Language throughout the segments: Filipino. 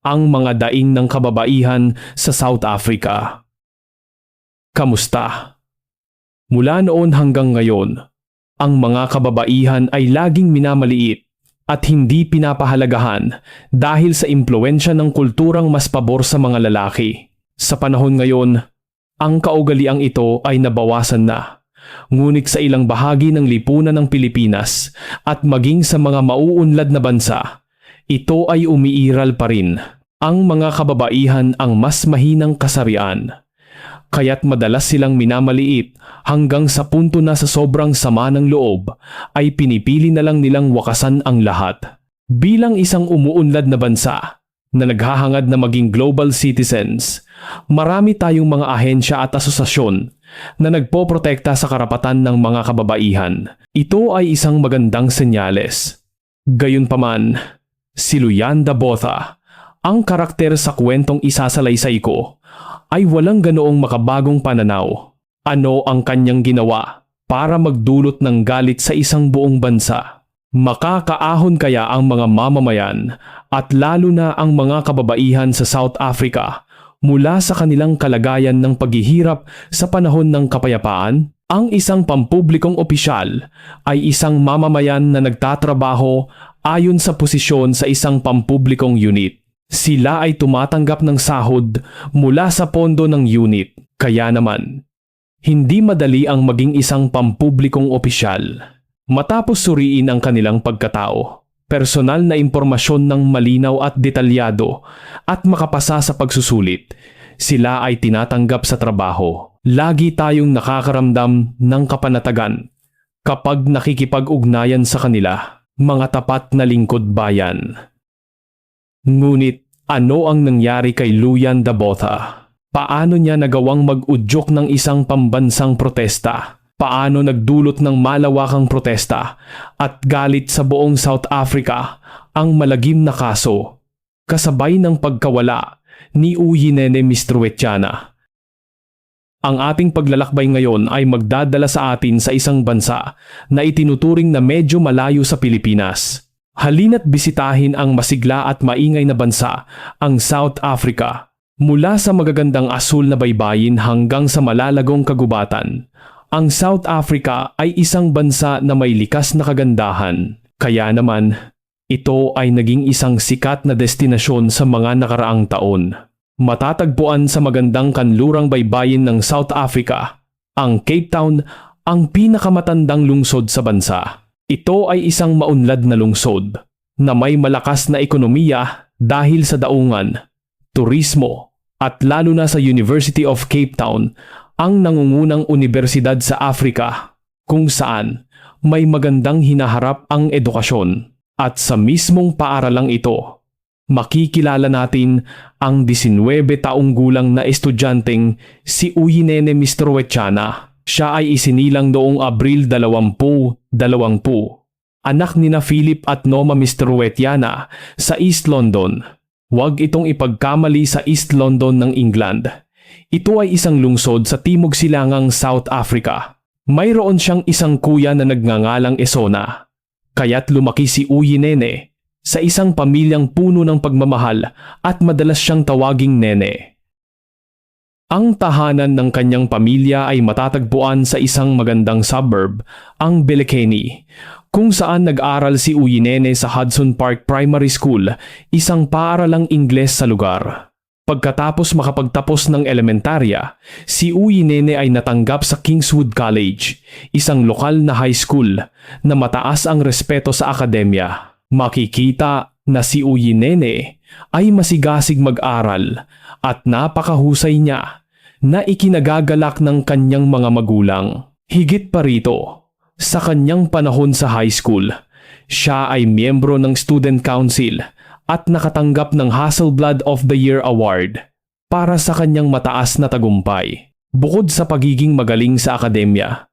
ang mga daing ng kababaihan sa South Africa. Kamusta? Mula noon hanggang ngayon, ang mga kababaihan ay laging minamaliit at hindi pinapahalagahan dahil sa impluensya ng kulturang mas pabor sa mga lalaki. Sa panahon ngayon, ang kaugaliang ito ay nabawasan na. Ngunit sa ilang bahagi ng lipunan ng Pilipinas at maging sa mga mauunlad na bansa, ito ay umiiral pa rin. Ang mga kababaihan ang mas mahinang kasarian. Kaya't madalas silang minamaliit hanggang sa punto na sa sobrang sama ng loob ay pinipili na lang nilang wakasan ang lahat. Bilang isang umuunlad na bansa na naghahangad na maging global citizens, marami tayong mga ahensya at asosasyon na nagpoprotekta sa karapatan ng mga kababaihan. Ito ay isang magandang senyales. Gayunpaman, si Luyanda Botha, ang karakter sa kwentong isasalaysay ko, ay walang ganoong makabagong pananaw. Ano ang kanyang ginawa para magdulot ng galit sa isang buong bansa? Makakaahon kaya ang mga mamamayan at lalo na ang mga kababaihan sa South Africa mula sa kanilang kalagayan ng paghihirap sa panahon ng kapayapaan? Ang isang pampublikong opisyal ay isang mamamayan na nagtatrabaho ayon sa posisyon sa isang pampublikong unit. Sila ay tumatanggap ng sahod mula sa pondo ng unit. Kaya naman, hindi madali ang maging isang pampublikong opisyal. Matapos suriin ang kanilang pagkatao, personal na impormasyon ng malinaw at detalyado at makapasa sa pagsusulit, sila ay tinatanggap sa trabaho. Lagi tayong nakakaramdam ng kapanatagan kapag nakikipag-ugnayan sa kanila, mga tapat na lingkod bayan. Ngunit ano ang nangyari kay Luyan Dabotha? Paano niya nagawang mag-udyok ng isang pambansang protesta? Paano nagdulot ng malawakang protesta at galit sa buong South Africa ang malagim na kaso kasabay ng pagkawala ni Uyinene Mistruetiana? Ang ating paglalakbay ngayon ay magdadala sa atin sa isang bansa na itinuturing na medyo malayo sa Pilipinas. Halina't bisitahin ang masigla at maingay na bansa, ang South Africa. Mula sa magagandang asul na baybayin hanggang sa malalagong kagubatan, ang South Africa ay isang bansa na may likas na kagandahan. Kaya naman, ito ay naging isang sikat na destinasyon sa mga nakaraang taon. Matatagpuan sa magandang kanlurang baybayin ng South Africa, ang Cape Town ang pinakamatandang lungsod sa bansa. Ito ay isang maunlad na lungsod na may malakas na ekonomiya dahil sa daungan, turismo at lalo na sa University of Cape Town ang nangungunang universidad sa Afrika kung saan may magandang hinaharap ang edukasyon at sa mismong paaralang ito makikilala natin ang 19 taong gulang na estudyanteng si Uyinene Mistrowechana. Siya ay isinilang noong Abril 2020. Anak ni na Philip at Noma Mistrowetiana sa East London. Huwag itong ipagkamali sa East London ng England. Ito ay isang lungsod sa timog silangang South Africa. Mayroon siyang isang kuya na nagngangalang Esona. Kaya't lumaki si Uyinene sa isang pamilyang puno ng pagmamahal at madalas siyang tawaging nene. Ang tahanan ng kanyang pamilya ay matatagpuan sa isang magandang suburb, ang Belekeni, kung saan nag-aral si Uyinene sa Hudson Park Primary School, isang paaralang Ingles sa lugar. Pagkatapos makapagtapos ng elementarya, si Uyinene ay natanggap sa Kingswood College, isang lokal na high school na mataas ang respeto sa akademya. Makikita na si Uyinene ay masigasig mag-aral at napakahusay niya na ikinagagalak ng kanyang mga magulang. Higit pa rito, sa kanyang panahon sa high school, siya ay miyembro ng Student Council at nakatanggap ng Hasselblad of the Year Award para sa kanyang mataas na tagumpay. Bukod sa pagiging magaling sa akademya,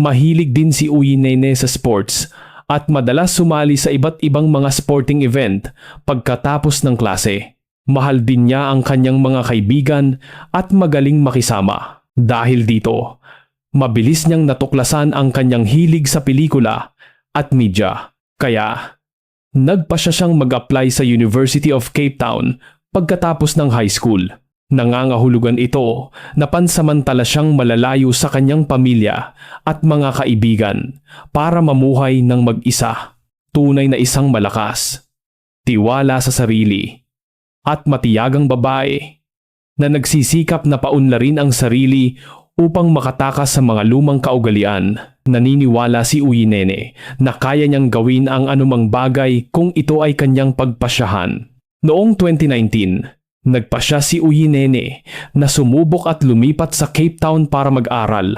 mahilig din si Uyinene sa sports at madalas sumali sa iba't ibang mga sporting event pagkatapos ng klase. Mahal din niya ang kanyang mga kaibigan at magaling makisama. Dahil dito, mabilis niyang natuklasan ang kanyang hilig sa pelikula at media. Kaya, nagpa siya siyang mag-apply sa University of Cape Town Pagkatapos ng high school, nangangahulugan ito na pansamantala siyang malalayo sa kanyang pamilya at mga kaibigan para mamuhay ng mag-isa. Tunay na isang malakas, tiwala sa sarili, at matiyagang babae na nagsisikap na paunlarin ang sarili upang makatakas sa mga lumang kaugalian. Naniniwala si Uyinene na kaya niyang gawin ang anumang bagay kung ito ay kanyang pagpasyahan. Noong 2019, nagpasya si Uyinene na sumubok at lumipat sa Cape Town para mag-aral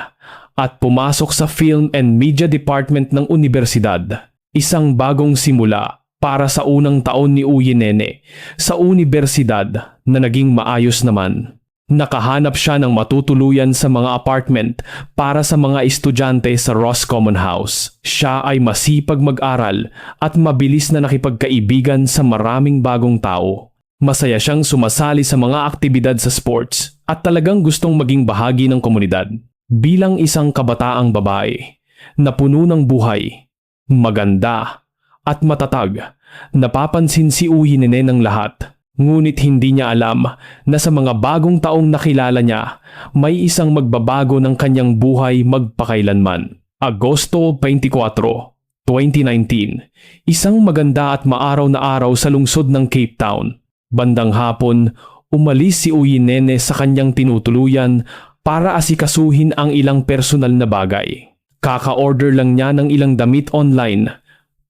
at pumasok sa Film and Media Department ng universidad. Isang bagong simula para sa unang taon ni Uyinene sa universidad na naging maayos naman. Nakahanap siya ng matutuluyan sa mga apartment para sa mga estudyante sa Ross Common House. Siya ay masipag mag-aral at mabilis na nakipagkaibigan sa maraming bagong tao. Masaya siyang sumasali sa mga aktibidad sa sports at talagang gustong maging bahagi ng komunidad. Bilang isang kabataang babae na puno ng buhay, maganda at matatag, napapansin si Uyinene ng lahat Ngunit hindi niya alam na sa mga bagong taong nakilala niya, may isang magbabago ng kanyang buhay magpakailanman. Agosto 24, 2019, isang maganda at maaraw na araw sa lungsod ng Cape Town. Bandang hapon, umalis si Uyinene sa kanyang tinutuluyan para asikasuhin ang ilang personal na bagay. Kaka-order lang niya ng ilang damit online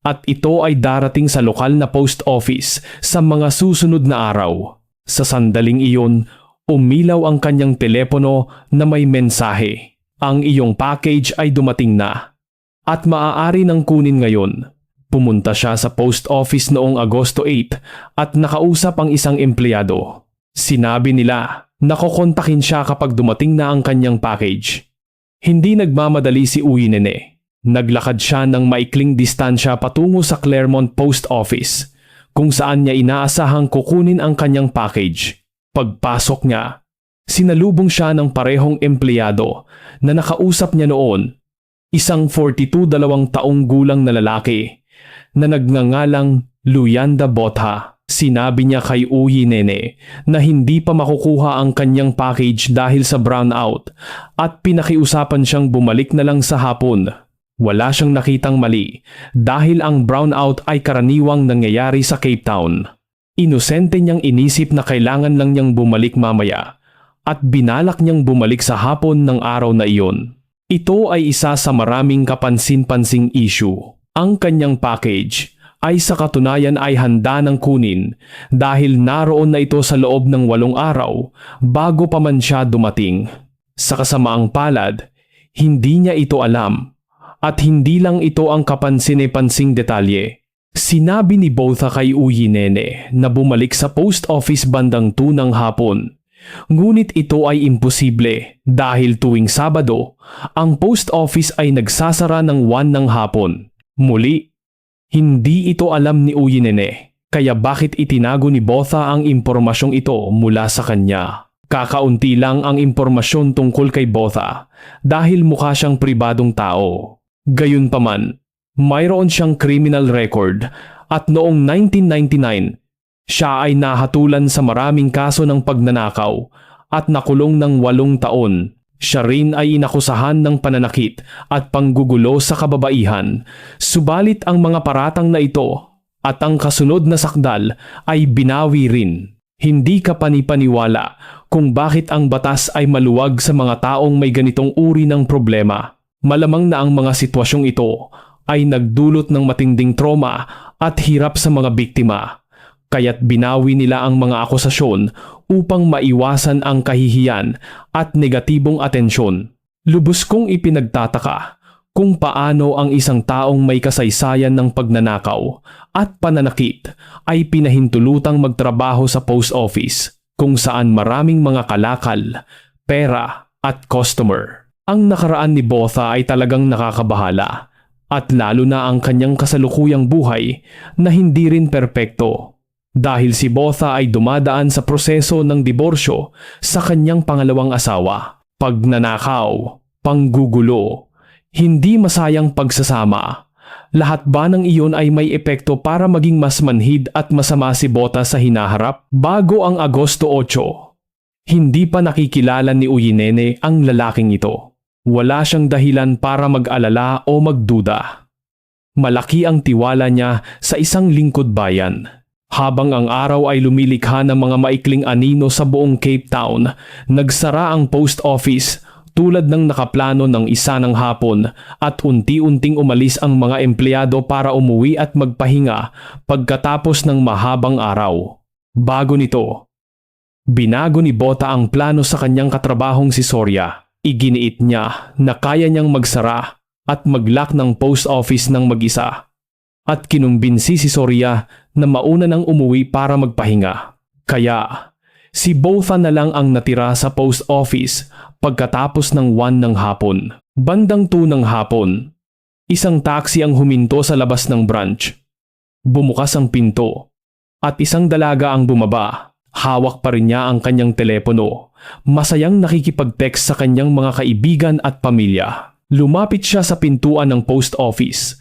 at ito ay darating sa lokal na post office sa mga susunod na araw. Sa sandaling iyon, umilaw ang kanyang telepono na may mensahe. Ang iyong package ay dumating na. At maaari nang kunin ngayon. Pumunta siya sa post office noong Agosto 8 at nakausap ang isang empleyado. Sinabi nila na kukontakin siya kapag dumating na ang kanyang package. Hindi nagmamadali si Uyinene Naglakad siya ng maikling distansya patungo sa Claremont Post Office kung saan niya inaasahang kukunin ang kanyang package. Pagpasok niya, sinalubong siya ng parehong empleyado na nakausap niya noon, isang 42 dalawang taong gulang na lalaki na nagngangalang Luyanda Botha. Sinabi niya kay Uyi Nene na hindi pa makukuha ang kanyang package dahil sa brownout at pinakiusapan siyang bumalik na lang sa hapon wala siyang nakitang mali dahil ang brownout ay karaniwang nangyayari sa Cape Town. Inosente niyang inisip na kailangan lang niyang bumalik mamaya at binalak niyang bumalik sa hapon ng araw na iyon. Ito ay isa sa maraming kapansin-pansing issue. Ang kanyang package ay sa katunayan ay handa ng kunin dahil naroon na ito sa loob ng walong araw bago pa man siya dumating. Sa kasamaang palad, hindi niya ito alam at hindi lang ito ang kapansin-pansing detalye. Sinabi ni Botha kay Uyinene na bumalik sa post office bandang 2 ng hapon. Ngunit ito ay imposible dahil tuwing Sabado, ang post office ay nagsasara ng 1 ng hapon. Muli, hindi ito alam ni Uyinene kaya bakit itinago ni Botha ang impormasyong ito mula sa kanya. Kakaunti lang ang impormasyon tungkol kay Botha dahil mukha siyang pribadong tao. Gayunpaman, mayroon siyang criminal record at noong 1999, siya ay nahatulan sa maraming kaso ng pagnanakaw at nakulong ng walong taon. Siya rin ay inakusahan ng pananakit at panggugulo sa kababaihan. Subalit ang mga paratang na ito at ang kasunod na sakdal ay binawi rin. Hindi ka panipaniwala kung bakit ang batas ay maluwag sa mga taong may ganitong uri ng problema. Malamang na ang mga sitwasyong ito ay nagdulot ng matinding trauma at hirap sa mga biktima, kaya't binawi nila ang mga akusasyon upang maiwasan ang kahihiyan at negatibong atensyon. Lubos kong ipinagtataka kung paano ang isang taong may kasaysayan ng pagnanakaw at pananakit ay pinahintulutang magtrabaho sa post office kung saan maraming mga kalakal, pera at customer. Ang nakaraan ni Botha ay talagang nakakabahala at lalo na ang kanyang kasalukuyang buhay na hindi rin perpekto dahil si Botha ay dumadaan sa proseso ng diborsyo sa kanyang pangalawang asawa. Pagnanakaw, panggugulo, hindi masayang pagsasama, Lahat ba ng iyon ay may epekto para maging mas manhid at masama si Bota sa hinaharap? Bago ang Agosto 8, hindi pa nakikilala ni Uyinene ang lalaking ito. Wala siyang dahilan para mag-alala o magduda. Malaki ang tiwala niya sa isang lingkod bayan. Habang ang araw ay lumilikha ng mga maikling anino sa buong Cape Town, nagsara ang post office tulad ng nakaplano ng isa ng hapon at unti-unting umalis ang mga empleyado para umuwi at magpahinga pagkatapos ng mahabang araw. Bago nito, binago ni Bota ang plano sa kanyang katrabahong si Soria. Iginiit niya na kaya niyang magsara at maglock ng post office ng mag-isa. At kinumbinsi si Soria na mauna nang umuwi para magpahinga. Kaya Si Botha na lang ang natira sa post office pagkatapos ng 1 ng hapon. Bandang 2 ng hapon, isang taxi ang huminto sa labas ng branch. Bumukas ang pinto at isang dalaga ang bumaba. Hawak pa rin niya ang kanyang telepono. Masayang nakikipag-text sa kanyang mga kaibigan at pamilya. Lumapit siya sa pintuan ng post office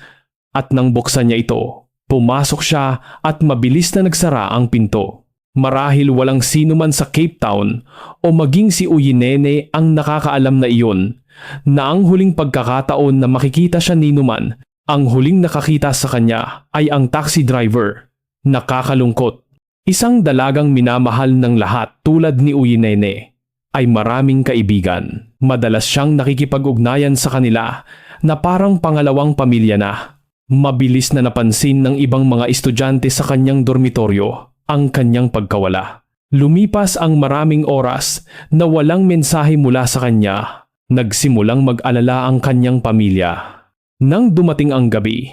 at nang buksan niya ito, pumasok siya at mabilis na nagsara ang pinto. Marahil walang sino man sa Cape Town o maging si Uyinene ang nakakaalam na iyon na ang huling pagkakataon na makikita siya ni Numan, ang huling nakakita sa kanya ay ang taxi driver. Nakakalungkot. Isang dalagang minamahal ng lahat tulad ni Uyinene ay maraming kaibigan. Madalas siyang nakikipag-ugnayan sa kanila na parang pangalawang pamilya na. Mabilis na napansin ng ibang mga estudyante sa kanyang dormitoryo ang kanyang pagkawala. Lumipas ang maraming oras na walang mensahe mula sa kanya. Nagsimulang mag-alala ang kanyang pamilya. Nang dumating ang gabi,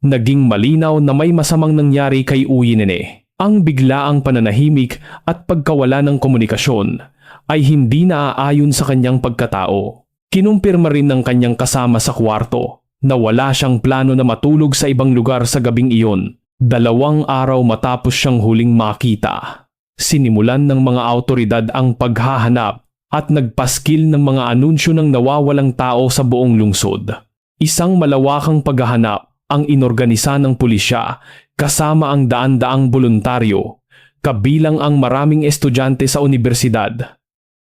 naging malinaw na may masamang nangyari kay Uyinene. Ang biglaang pananahimik at pagkawala ng komunikasyon ay hindi naaayon sa kanyang pagkatao. Kinumpirma rin ng kanyang kasama sa kwarto na wala siyang plano na matulog sa ibang lugar sa gabing iyon Dalawang araw matapos siyang huling makita, sinimulan ng mga autoridad ang paghahanap at nagpaskil ng mga anunsyo ng nawawalang tao sa buong lungsod. Isang malawakang paghahanap ang inorganisa ng pulisya kasama ang daan-daang voluntaryo, kabilang ang maraming estudyante sa universidad,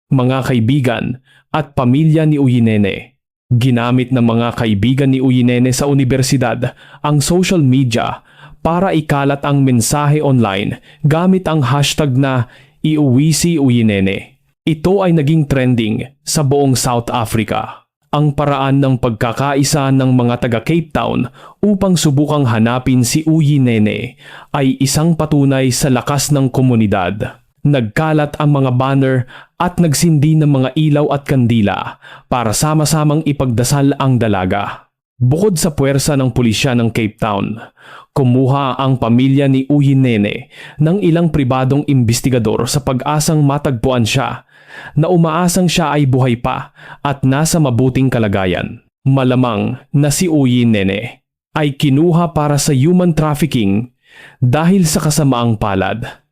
mga kaibigan at pamilya ni Uyinene. Ginamit ng mga kaibigan ni Uyinene sa universidad ang social media para ikalat ang mensahe online gamit ang hashtag na iuwi si Uyinene. Ito ay naging trending sa buong South Africa. Ang paraan ng pagkakaisa ng mga taga Cape Town upang subukang hanapin si Uyinene ay isang patunay sa lakas ng komunidad. Nagkalat ang mga banner at nagsindi ng mga ilaw at kandila para sama-samang ipagdasal ang dalaga. Bukod sa puwersa ng pulisya ng Cape Town, kumuha ang pamilya ni Uyinene ng ilang pribadong investigador sa pag-asang matagpuan siya na umaasang siya ay buhay pa at nasa mabuting kalagayan. Malamang na si Uyinene ay kinuha para sa human trafficking dahil sa kasamaang palad.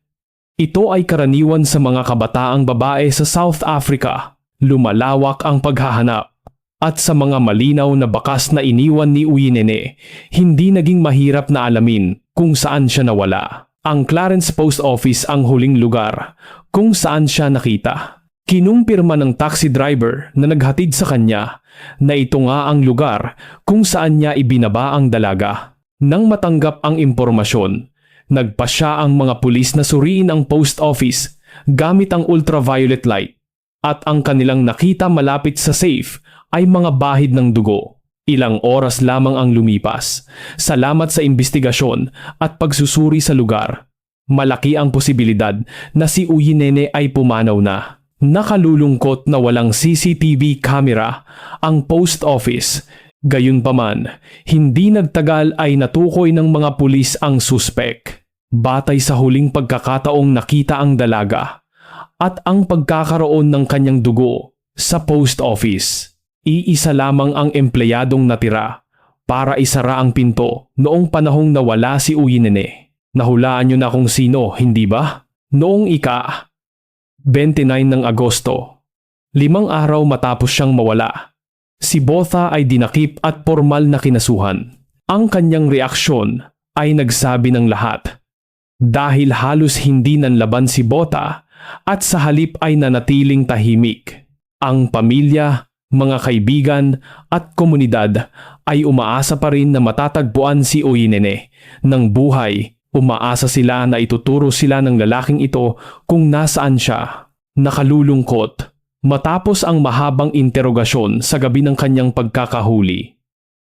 Ito ay karaniwan sa mga kabataang babae sa South Africa. Lumalawak ang paghahanap at sa mga malinaw na bakas na iniwan ni Uyinene, hindi naging mahirap na alamin kung saan siya nawala. Ang Clarence Post Office ang huling lugar kung saan siya nakita. Kinumpirma ng taxi driver na naghatid sa kanya na ito nga ang lugar kung saan niya ibinaba ang dalaga. Nang matanggap ang impormasyon, nagpasya ang mga pulis na suriin ang post office gamit ang ultraviolet light at ang kanilang nakita malapit sa safe ay mga bahid ng dugo. Ilang oras lamang ang lumipas. Salamat sa investigasyon at pagsusuri sa lugar. Malaki ang posibilidad na si Uyinene ay pumanaw na. Nakalulungkot na walang CCTV camera ang post office. Gayunpaman, hindi nagtagal ay natukoy ng mga pulis ang suspek. Batay sa huling pagkakataong nakita ang dalaga at ang pagkakaroon ng kanyang dugo sa post office. Iisa lamang ang empleyadong natira para isara ang pinto noong panahong nawala si Uyinene. Nahulaan niyo na kung sino, hindi ba? Noong ika 29 ng Agosto, limang araw matapos siyang mawala, si Botha ay dinakip at formal na kinasuhan. Ang kanyang reaksyon ay nagsabi ng lahat. Dahil halos hindi nanlaban si Bota at sa halip ay nanatiling tahimik. Ang pamilya, mga kaibigan at komunidad ay umaasa pa rin na matatagpuan si Uyinene ng buhay. Umaasa sila na ituturo sila ng lalaking ito kung nasaan siya. Nakalulungkot matapos ang mahabang interogasyon sa gabi ng kanyang pagkakahuli.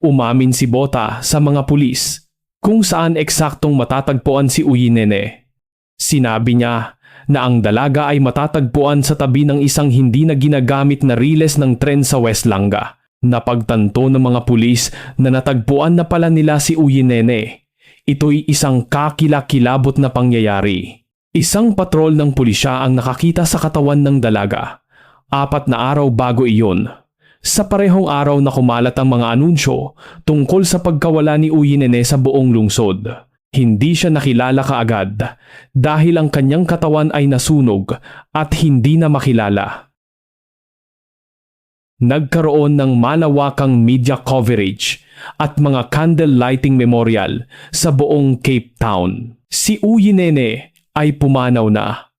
Umamin si Bota sa mga pulis kung saan eksaktong matatagpuan si Uyinene. Sinabi niya na ang dalaga ay matatagpuan sa tabi ng isang hindi na ginagamit na riles ng tren sa West Langa. Napagtanto ng mga pulis na natagpuan na pala nila si Uyinene. Ito'y isang kakilakilabot na pangyayari. Isang patrol ng pulisya ang nakakita sa katawan ng dalaga. Apat na araw bago iyon. Sa parehong araw na kumalat ang mga anunsyo tungkol sa pagkawala ni Uyinene sa buong lungsod. Hindi siya nakilala kaagad dahil ang kanyang katawan ay nasunog at hindi na makilala. Nagkaroon ng malawakang media coverage at mga candle lighting memorial sa buong Cape Town. Si Uyinene ay pumanaw na.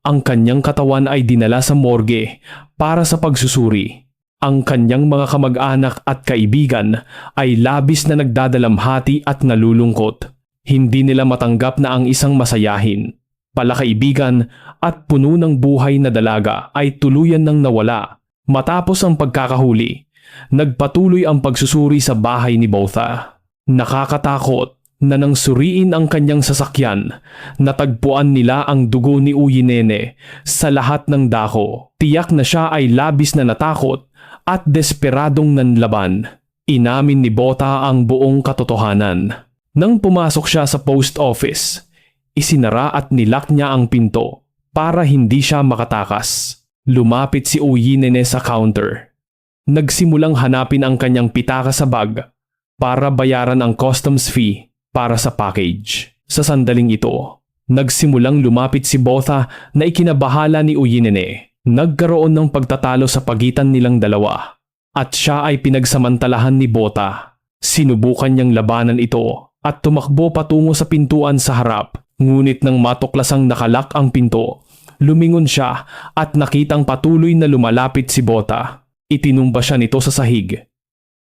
Ang kanyang katawan ay dinala sa morgue para sa pagsusuri. Ang kanyang mga kamag-anak at kaibigan ay labis na nagdadalamhati at nalulungkot. Hindi nila matanggap na ang isang masayahin, palakaibigan at puno ng buhay na dalaga ay tuluyan ng nawala. Matapos ang pagkakahuli, nagpatuloy ang pagsusuri sa bahay ni Botha. Nakakatakot na nang suriin ang kanyang sasakyan, natagpuan nila ang dugo ni Uyinene sa lahat ng dako. Tiyak na siya ay labis na natakot at desperadong nanlaban. Inamin ni Bota ang buong katotohanan. Nang pumasok siya sa post office, isinara at nilak niya ang pinto para hindi siya makatakas. Lumapit si Uyinene sa counter. Nagsimulang hanapin ang kanyang pitaka sa bag para bayaran ang customs fee para sa package. Sa sandaling ito, nagsimulang lumapit si Botha na ikinabahala ni Uyinene. Nagkaroon ng pagtatalo sa pagitan nilang dalawa at siya ay pinagsamantalahan ni Bota. Sinubukan niyang labanan ito at tumakbo patungo sa pintuan sa harap. Ngunit nang matuklasang nakalak ang pinto, lumingon siya at nakitang patuloy na lumalapit si Bota. Itinumba siya nito sa sahig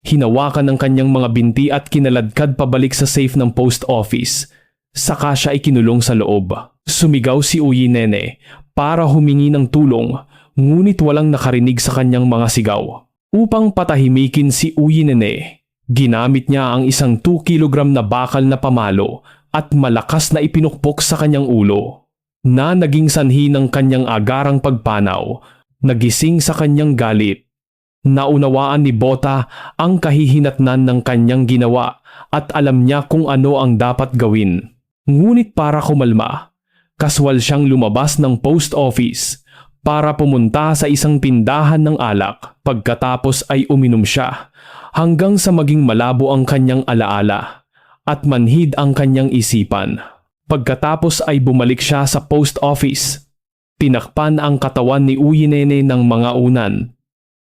Hinawakan ng kanyang mga binti at kinaladkad pabalik sa safe ng post office. Saka siya ikinulong sa loob. Sumigaw si Uyinene para humingi ng tulong ngunit walang nakarinig sa kanyang mga sigaw. Upang patahimikin si Uyinene, ginamit niya ang isang 2 kilogram na bakal na pamalo at malakas na ipinukpok sa kanyang ulo na naging sanhi ng kanyang agarang pagpanaw, nagising sa kanyang galit Naunawaan ni Bota ang kahihinatnan ng kanyang ginawa at alam niya kung ano ang dapat gawin. Ngunit para kumalma, kaswal siyang lumabas ng post office para pumunta sa isang tindahan ng alak. Pagkatapos ay uminom siya hanggang sa maging malabo ang kanyang alaala at manhid ang kanyang isipan. Pagkatapos ay bumalik siya sa post office. Tinakpan ang katawan ni Uyinene ng mga unan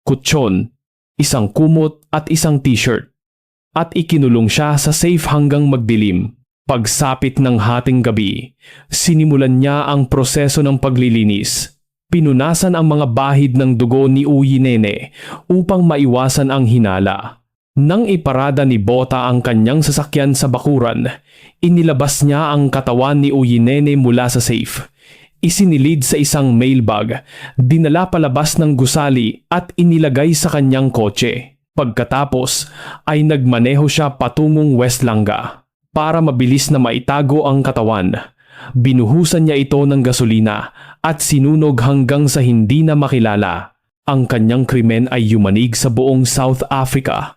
kutsyon, isang kumot at isang t-shirt. At ikinulong siya sa safe hanggang magdilim. Pagsapit ng hating gabi, sinimulan niya ang proseso ng paglilinis. Pinunasan ang mga bahid ng dugo ni Uyinene upang maiwasan ang hinala. Nang iparada ni Bota ang kanyang sasakyan sa bakuran, inilabas niya ang katawan ni Uyinene mula sa safe isinilid sa isang mailbag, dinala palabas ng gusali at inilagay sa kanyang kotse. Pagkatapos ay nagmaneho siya patungong West Langa para mabilis na maitago ang katawan. Binuhusan niya ito ng gasolina at sinunog hanggang sa hindi na makilala. Ang kanyang krimen ay yumanig sa buong South Africa.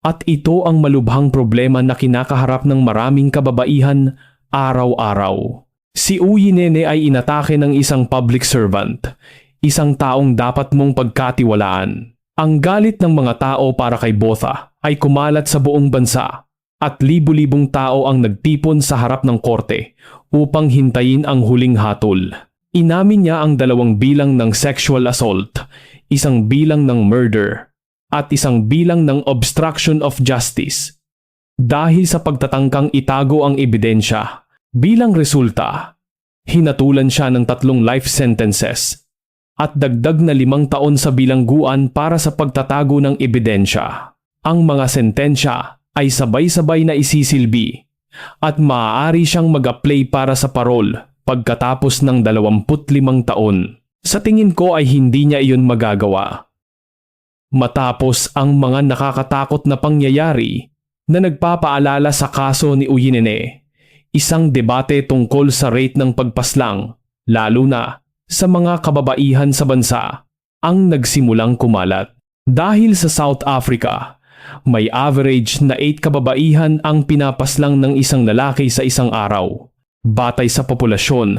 At ito ang malubhang problema na kinakaharap ng maraming kababaihan araw-araw. Si Uyinene ay inatake ng isang public servant, isang taong dapat mong pagkatiwalaan. Ang galit ng mga tao para kay Botha ay kumalat sa buong bansa at libu-libong tao ang nagtipon sa harap ng korte upang hintayin ang huling hatol. Inamin niya ang dalawang bilang ng sexual assault, isang bilang ng murder, at isang bilang ng obstruction of justice. dahil sa pagtatangkang itago ang ebidensya. Bilang resulta, hinatulan siya ng tatlong life sentences at dagdag na limang taon sa bilangguan para sa pagtatago ng ebidensya. Ang mga sentensya ay sabay-sabay na isisilbi at maaari siyang mag-apply para sa parol pagkatapos ng 25 taon. Sa tingin ko ay hindi niya iyon magagawa. Matapos ang mga nakakatakot na pangyayari na nagpapaalala sa kaso ni Uyinene, isang debate tungkol sa rate ng pagpaslang, lalo na sa mga kababaihan sa bansa, ang nagsimulang kumalat. Dahil sa South Africa, may average na 8 kababaihan ang pinapaslang ng isang lalaki sa isang araw. Batay sa populasyon,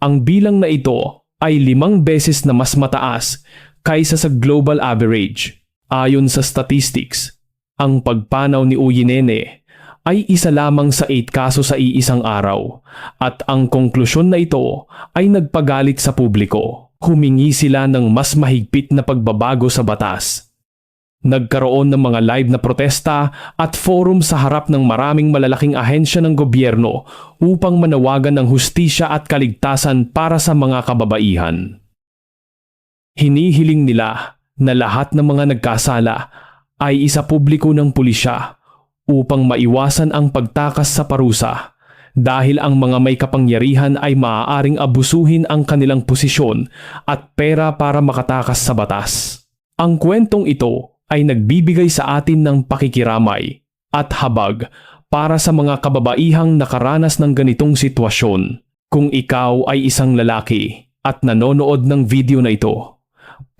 ang bilang na ito ay limang beses na mas mataas kaysa sa global average. Ayon sa statistics, ang pagpanaw ni Uyinene ay isa lamang sa 8 kaso sa iisang araw at ang konklusyon na ito ay nagpagalit sa publiko. Humingi sila ng mas mahigpit na pagbabago sa batas. Nagkaroon ng mga live na protesta at forum sa harap ng maraming malalaking ahensya ng gobyerno upang manawagan ng hustisya at kaligtasan para sa mga kababaihan. Hinihiling nila na lahat ng mga nagkasala ay isa publiko ng pulisya upang maiwasan ang pagtakas sa parusa dahil ang mga may kapangyarihan ay maaaring abusuhin ang kanilang posisyon at pera para makatakas sa batas. Ang kwentong ito ay nagbibigay sa atin ng pakikiramay at habag para sa mga kababaihang nakaranas ng ganitong sitwasyon. Kung ikaw ay isang lalaki at nanonood ng video na ito,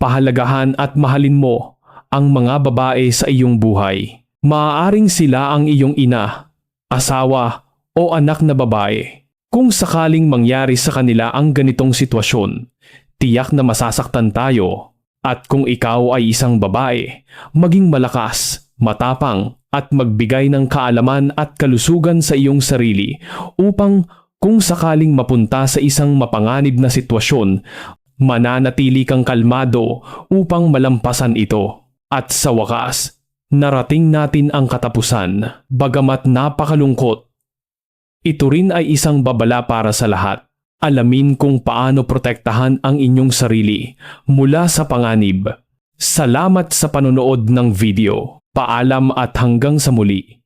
pahalagahan at mahalin mo ang mga babae sa iyong buhay. Maaaring sila ang iyong ina, asawa o anak na babae. Kung sakaling mangyari sa kanila ang ganitong sitwasyon, tiyak na masasaktan tayo at kung ikaw ay isang babae, maging malakas, matapang at magbigay ng kaalaman at kalusugan sa iyong sarili upang kung sakaling mapunta sa isang mapanganib na sitwasyon, mananatili kang kalmado upang malampasan ito. At sa wakas, narating natin ang katapusan, bagamat napakalungkot. Ito rin ay isang babala para sa lahat. Alamin kung paano protektahan ang inyong sarili mula sa panganib. Salamat sa panonood ng video. Paalam at hanggang sa muli.